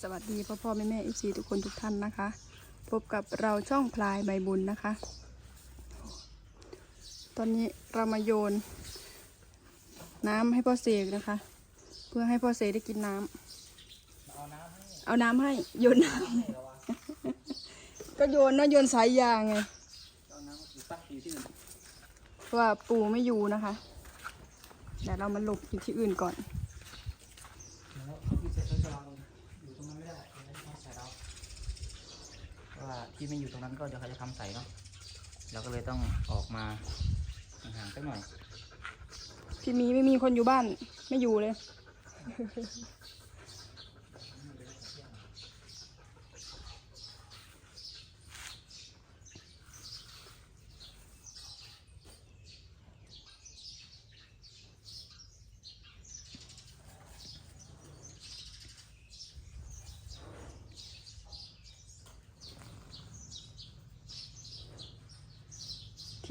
สวัสดีพ่อพ่อแม่แม่เอฟซีทุกคนทุกท่านนะคะ พบกับเราช่องพลายใบบุญนะคะ ตอนนี้เรามาโยน น้ำให้พ่อเสกนะคะ เพื่อให้พ่อเสกได้กินน้ำเอาน้ำให้เอาน้ำให้โยนน้ให้เราวะำก็โยนเนาะโยนสายยางไงเอาน้ำอยู่ตั้งอยู่ที่อื่นเพราะว่าปูไม่อยู่นะคะเดี๋ยวเรามาหลบอยู่ที่อื่นก่อน แล้วเขาที่เสร็จเขาจะวางอยู่ตรงนั้นไม่ได้เดี๋ยวเขาใส่เราเพราะว่า ที่ไม่อยู่ตรงนั้นก็เดี๋ยวเขาจะทำใส่เนาะเราก็เลยต้องออกมาห่างๆสักหน่อย พี่มีไม่มีคนอยู่บ้านไม่อยู่เลย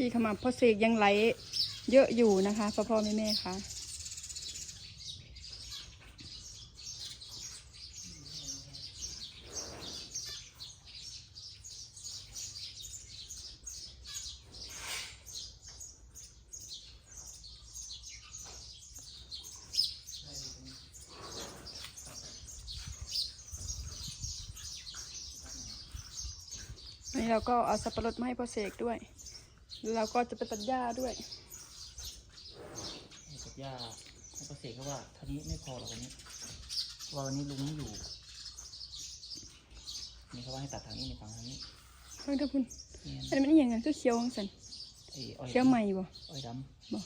ที่ขมับพ่อเสกยังไหลเยอะอยู่นะคะพ่อพ่อแม่แม่คะนี่เราก็เอาสับปะรดมาให้พ่อเสกด้วย เราก็จะไปตัดหญ้าด้วยให้กับย่าให้ประเสกเขาว่าเท่านี้ไม่พอหรอกวันนี้เพราะว่าวันนี้ลุงไม่อยู่นี่เขาว่าให้ตัดทางนี้ในฝั่งทางนี้เฮ้ยท่านคุณเนี่ยอันนี้มันอหย่างนั้นก็เคี้ยวของสันไอ้อ้อยเคี้ยวใหม่บ่อ้อยดำบ่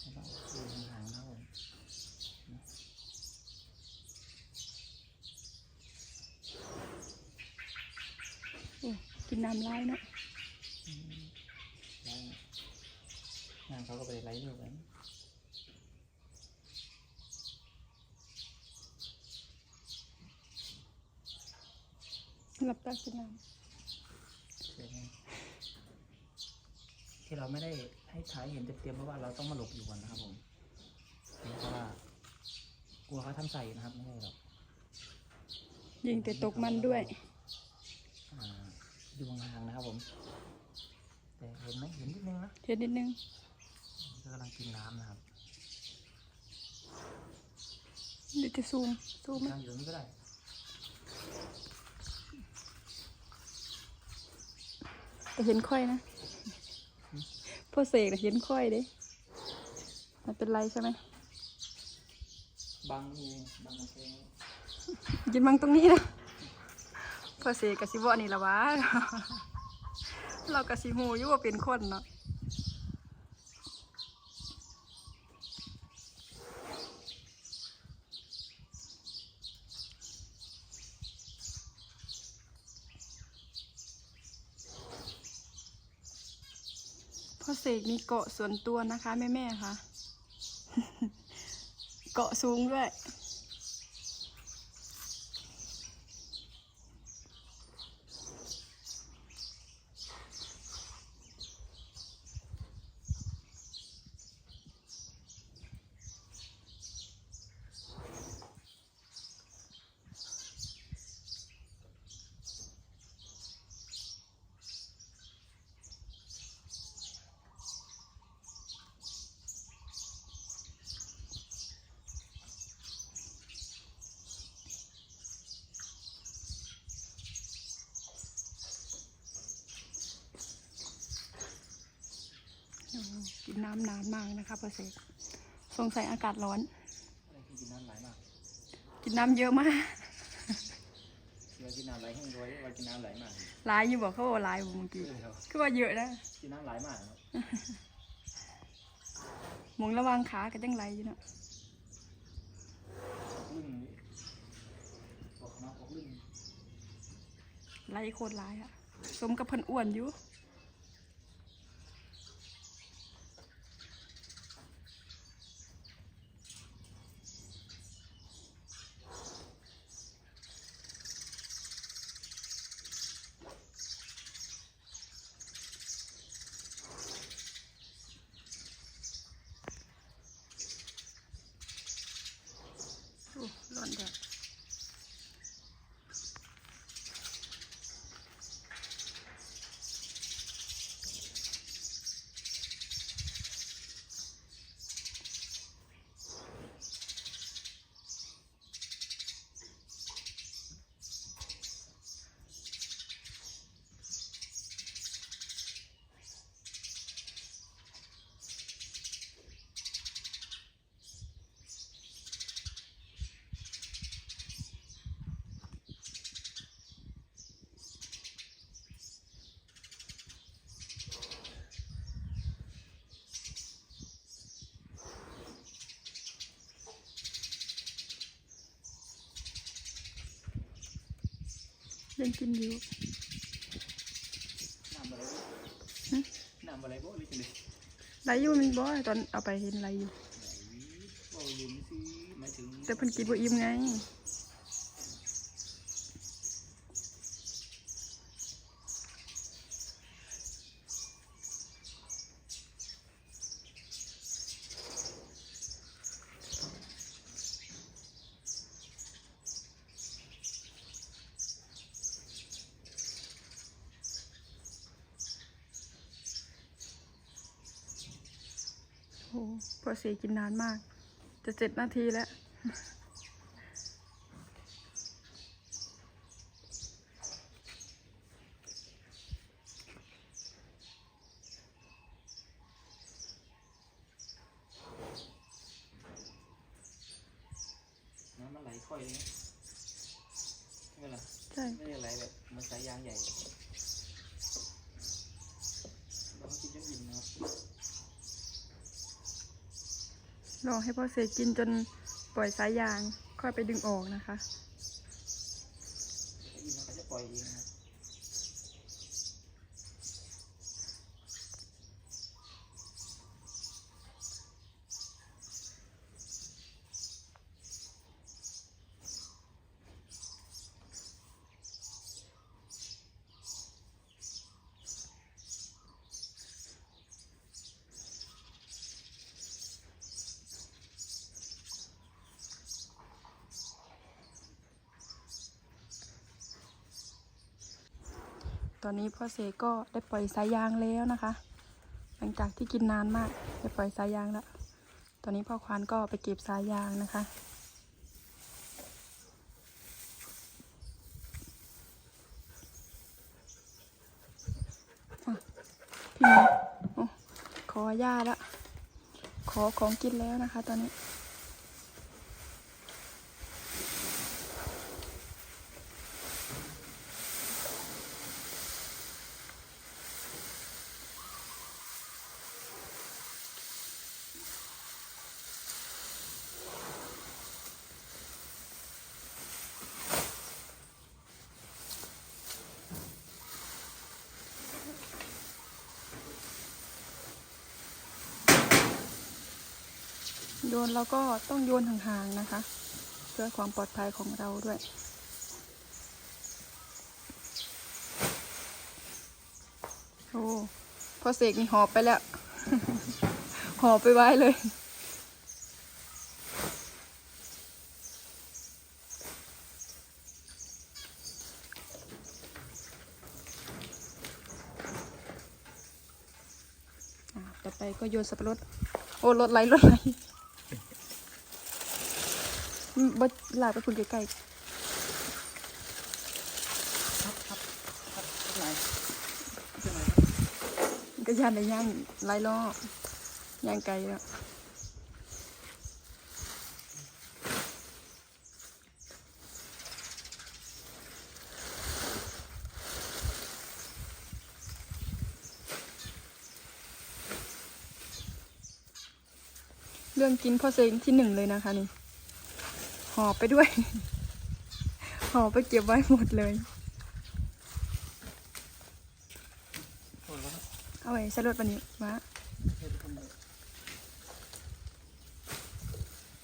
ให้เราดูห่างๆนะครับผม โอ้กิ นน้ำลายเนาะแล้วงานเขาก็ไปไล่เรื่องกันหลับตากินน้เสียงที่เราไม่ได้ให้ถ่ายเห็นเต็มๆเพราะว่าเราต้องมาหลบอยู่ก่อนนะครับผมเพราะว่ากลัวเขาทำใส่นะครับไม่ใช่หรอกำยิงแต่ตกมันด้วยอ่า อยู่ห่างๆนะครับผม แต่เห็นไหมเห็นนิดนึงนะเทียนนิดนึงก็กำลังกินน้ำนะครับเดี๋ยวจะซูมซูมไหมนั่งอยู่ตรงนี้ก็ได้แต่เห็นค่อยนะพ่อเสกน่ะเห็นค่อยเด้มันเป็นไรใช่ไหมบังเองบังกำแพงยินมังตรงนี้นะ พอเสกกสิบวนี่ละวะ เรากสิหูอยู่ว่าเป็นคนเนาะพ่อเสกมีเกาะส่วนตัวนะคะแม่แม่ๆค่ะ เกาะสูงด้วย กินน้ำนานมากนะคะพ่อเสกสงสัยอากาศร้อนอะไรที่กินน้ำไหลมาก กินน้ำเยอะมากเสือกินน้ำไหลให้รวยว่ากินน้ำไหลมากหลายอยู่บอกเขาบอกหลายอยู่เมื่อกี้เออครับคือว่าเยอะนะ กินน้ำไหลมากเนาะหมองระวังขากันจังไรอยู่เนาะออกลึ่งบอกน้องออกลึ่งไรโคตรหลายอะสมกับเพิ่นอ้วนอยู่ เล่นกินอยู่น้ำอะไรหึน้ำอะไรบ่หรือจังได๋ไหลอยู่มันบ่ตอนเอาไปเห็นไหลอยู่ บ่ลืมสิหมายถึงแต่เพิ่นกินบ่อิ่มไง โอ้ พอเสียกินนานมาก จะเจ็ดนาทีแล้ว น้ำมันไหลค่อยเลยนะใช่ไหมล่ะใช่ ไม่ได้ไหลแบบเหมือนสายยางใหญ่เราก็กินจนอิ่มนะครับ รอให้พ่อเสกกินจนปล่อยสายยางค่อยไปดึงออกนะคะจะปล่อยเองนะครับ ตอนนี้พ่อเสกก็ได้ปล่อยสายยางแล้วนะคะ หลังจากที่กินนานมาก ได้ปล่อยสายยางแล้ว ตอนนี้พ่อควานก็ไปเก็บสายยางนะคะอะพี่หมอโอ้ขอหญ้าละขอของกินแล้วนะคะ ตอนนี้ โยนเราก็ต้องโยนห่างๆนะคะ เพื่อความปลอดภัยของเราด้วย โอ้พอเสกนี่หอบไปแล้ว หอบไปไว้เลยต่อไปก็โยนสับปะรด โอ้รถไหลรถไหล บ่ลากไปคุณใกล้ครับครับครับข้างในข้างในๆก็ย่านได้ย่างไลล้อย่างไกลแล้วเรื่องกินพ่อเซงที่หนึ่งเลยนะคะนี่ อบไปด้วย หอบไปเก็บไว้หมดเลยโอ้ยแล้วเอาไว้ใส่รถวันนี้มาเฮ็ดคนเดียว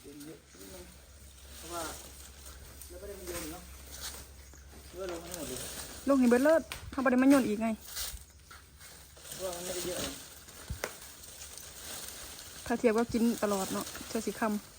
เดี๋ยวเยอะนิดนึงเพราะว่าแล้วก็ได้มันโยนอีกเนาะเพื่อลงให้หมดเลยลงเห็นเบิดเลิศเขาบ่ได้มาโยนอีกไงเพราะว่ามันไม่ได้เยอะเลยถ้าเทียบก็กินตลอดเนาะเชื่อสิคำ